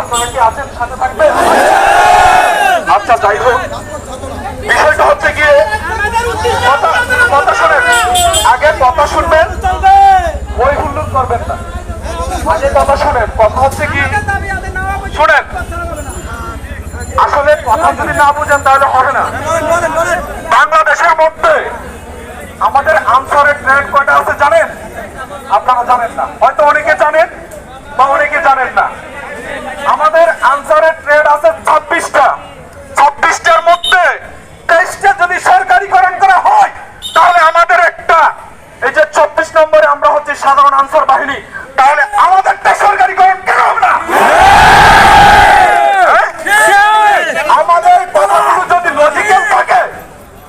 আপনারা কি আছেন? সাথে থাকবেন? আচ্ছা যাই হোক। বিষয়টা হচ্ছে গিয়ে, কথা শোনেন। আগে কথা শুনবেন, ওই হুল্লুক করবেন না। আগে কথা শোনেন, কথা হচ্ছে কি শোনেন। আসলে কথা যদি না বুঝেন, তাহলে হবে না। বাংলাদেশের মধ্যে আমাদের আনসারের ট্রেন কয়টা আছে জানেন? আপনারা জানেন না। হয়তো অনেকে জানেন বা অনেকে জানেন না আমাদের আনসারের ট্রেড আছে ছাব্বিশটা ছাব্বিশটার মধ্যে তেইশটা যদি সরকারিকরণ করা হয় তাহলে আমাদের একটা এই যে চব্বিশ নম্বরে আমরা হচ্ছে সাধারণ আনসার বাহিনী তাহলে আমাদেরটা সরকারিকরণ কেন আমরা না? হ্যাঁ? আমাদের কথাগুলো যদি লজিক্যাল থাকে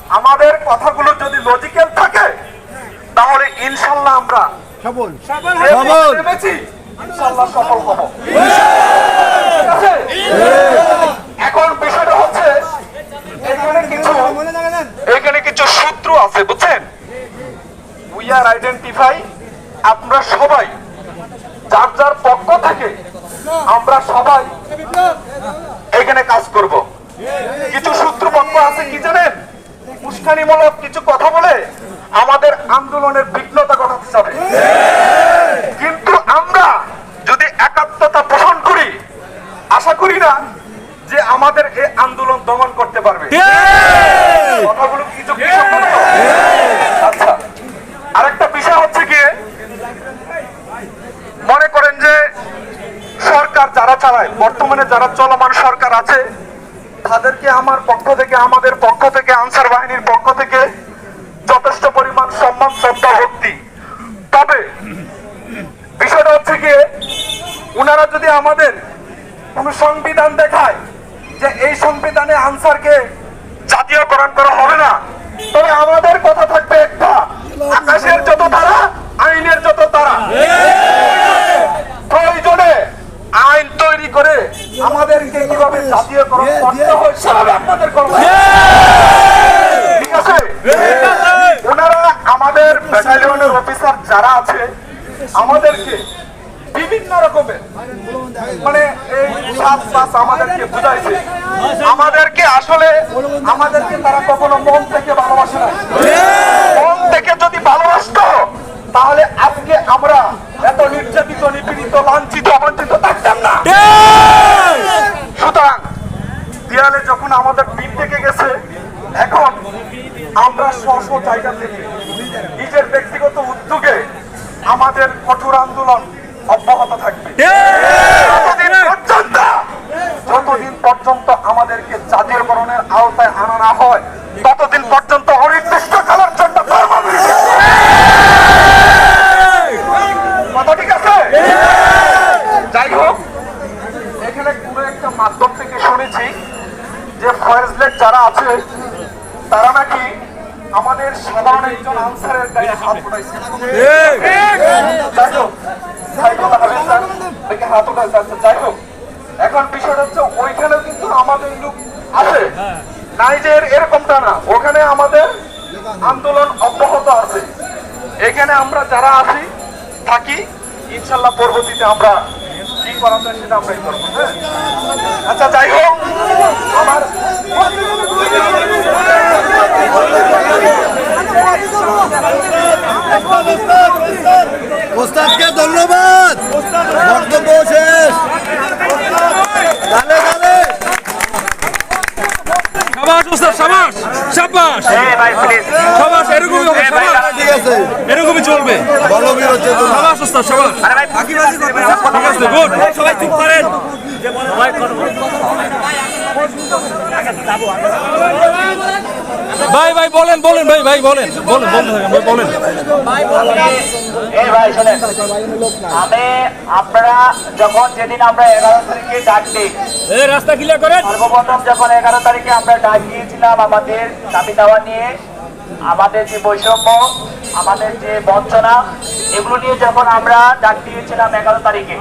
আমাদের কথাগুলো যদি লজিক্যাল থাকে তাহলে ইনশাল্লাহ আমরা সফল সফল ইনশাল্লাহ সফল হব ঠিক আছে? এখন বিষয়টা হচ্ছে এখানে কিছু এখানে কিছু সূত্র আছে বুঝছেন উই আর আইডেন্টিফাই আমরা সবাই যার যার পক্ষ থেকে আমরা সবাই এখানে কাজ করব। কিছু সূত্রপক্ষ আছে কি জানেন? উস্কানিমূলক কিছু কথা বলে আমাদের আন্দোলনের বিঘ্নতা ঘটাতে চাবে কিন্তু আমরা যদি একাত্মতা পোষণ করি আশা করি না যে আমাদের এই আন্দোলন দমন করতে পারবে। কথাগুলো কি যুক্তিসঙ্গত আচ্ছা আরেকটা বিষয় হচ্ছে গিয়ে মনে করেন যে সরকার যারা চালায়, বর্তমানে যারা চলমান সরকার আছে, তাদেরকে আমার পক্ষ থেকে, আমাদের পক্ষ থেকে, আনসার বাহিনীর পক্ষ থেকে যথেষ্ট পরিমাণ সম্মান, শ্রদ্ধা, ভক্তি। তবে বিষয়টা হচ্ছে গিয়ে ওনারা যদি আমাদের কোন সংবিধান দেখায় যে এই সংবিধানে আনসারকে জাতীয়করণ করা হবে না, তবে আমাদের কথা থাকবে একটা। আকাশের যত তারা, আইনের যত তারা প্রয়োজনে আইন তৈরি করে আমাদেরকে কীভাবে জাতীয়করণ করতে হয় সেভাবে আপনাদের ঠিক আছে? ওনারা আমাদের ব্যাটালিয়নের অফিসার যারা আছে আমাদেরকে বিভিন্ন রকমের মানে এই সাত পাঁচ আমাদেরকে বুঝাইছে। আমাদেরকে আসলে আমাদেরকে তারা কখনো মন থেকে ভালোবাসে না। মন থেকে যদি ভালোবাসতো তাহলে আজকে আমরা এত নির্যাতিত নিপীড়িত লাঞ্ছিত বঞ্চিত থাকতাম না। দেয়ালে যখন আমাদের পিঠ থেকে গেছে এখন আমরা স্ব জায়গা থেকে নিজের ব্যক্তিগত উদ্যোগে আমাদের কঠোর আন্দোলন অব্যাহত থাকবে। যতদিন পর্যন্ত যতদিন পর্যন্ত আমাদেরকে জাতীয়করণের আওতায় আনা না হয় ততদিন পর্যন্ত অনির্দিষ্ট কালের জন্য কর্মবিরতি কথা ঠিক আছে যাই হোক এখানে কোনো একটা মাধ্যম থেকে শুনেছি যে যারা আছে তারা নাকি আমাদের সাধারণ একজন আনসারের গায়ে হাত উঠাইছে। হাত উঠাইছে? আচ্ছা, যাই হোক এখন বিষয়টা হচ্ছে ওইখানে কিন্তু আমাদের লোক আছে। নাই যে এর- এরকমটা না ওখানে আমাদের আন্দোলন অব্যাহত আছে। এখানে আমরা যারা আছি থাকি ইনশাল্লাহ পরবর্তীতে আমরা করা করব হ্যাঁ? আচ্ছা যাই হোক। আমার আছে। এরকমই চলবে। বলবীর হচ্ছে তো সাবাস ঠিক আছে গুড। সবাই চুপ করেন। ভাই ভাই বলেন বলেন ভাই ভাই বলেন বলেন বলেন বলেন। এই ভাই শোনেন। আমি আপনারা যখন যেদিন আমরা এগারো তারিখে ডাক দিই এই রাস্তা ক্লিয়ার করেন। সর্বপ্রথম যখন এগারো তারিখে আমরা ডাক দিয়েছিলাম আমাদের দাবি দাওয়া নিয়ে আমাদের যে বৈষম্য আমাদের যে বঞ্চনা, এগুলো নিয়ে যখন আমরা ডাক দিয়েছিলাম এগারো তারিখে,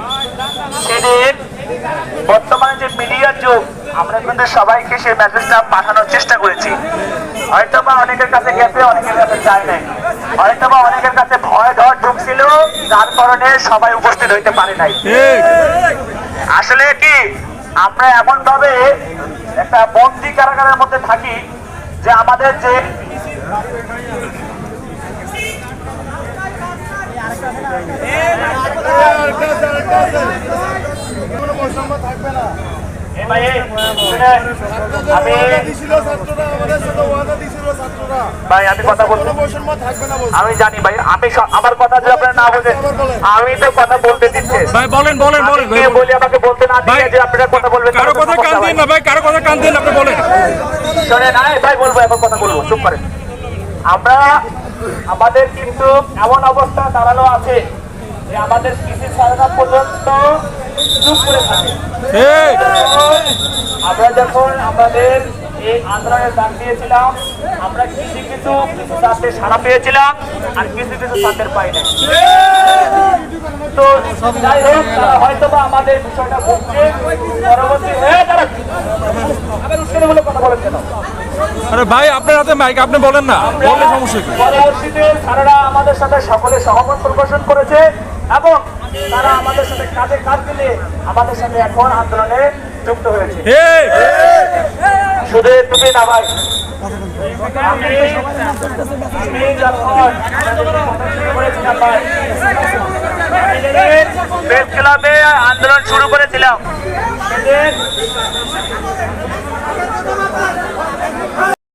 সেদিন বর্তমানে যে মিডিয়ার যুগ, আমরা কিন্তু সবাইকে সেই মেসেজটা পাঠানোর চেষ্টা করেছি। হয়তো বা অনেকের কাছে গেছে অনেকের কাছে যায় নাই। হয়তো বা অনেকের কাছে ভয় ধর ঢুকছিল যার কারণে সবাই উপস্থিত হইতে পারে নাই। আসলে কি, আমরা এমন ভাবে একটা বন্দি কারাগারের মধ্যে থাকি যে আমাদের যে এ ভাই, এ, শুনেন, আমি জানি ভাই আমি আমার কথা যদি আপনারা না বলেন। আমি তো কথা বলতে দিচ্ছে ভাই বলেন বলেন বলেন। বলি আমাকে বলতে না দিয়ে যে আপনারা কথা বলবেন কারও কথা কান দিন না ভাই কারও কথা কান দিন আপনি বলেন। শোনেন ভাই বলব এখন কথা বলব চুপ করেন আমরা আমাদের কিন্তু এমন অবস্থা দাঁড়ানো আছে যে আমাদের কৃষি সাধনা পর্যন্ত চুপ করে থাকে। আমরা যখন আমাদের এই আন্দোলনের ডাক দিয়েছিলাম আমরা কিছু কিছু কিছু ছাত্রের সারা পেয়েছিলাম আর কিছু কিছু ছাত্রের পাই নাই। তো যাই হোক তারা হয়তো বা আমাদের বিষয়টা বুঝছে। পরবর্তী হয়ে তারা আবার উৎসাহমূলক কথা বলেন কেন আরে ভাই আপনার হাতে মাইক আপনি বলেন না। বললে সমস্যা কি? পরবর্তীতে আমাদের সাথে সকলে সহমত প্রকাশন করেছে এবং তারা আমাদের সাথে কাজে কাজ দিলে আমাদের সাথে এখন আন্দোলনে যুক্ত হয়েছে। শুধু এটুকুই না ভাই আন্দোলন শুরু করেছিলাম।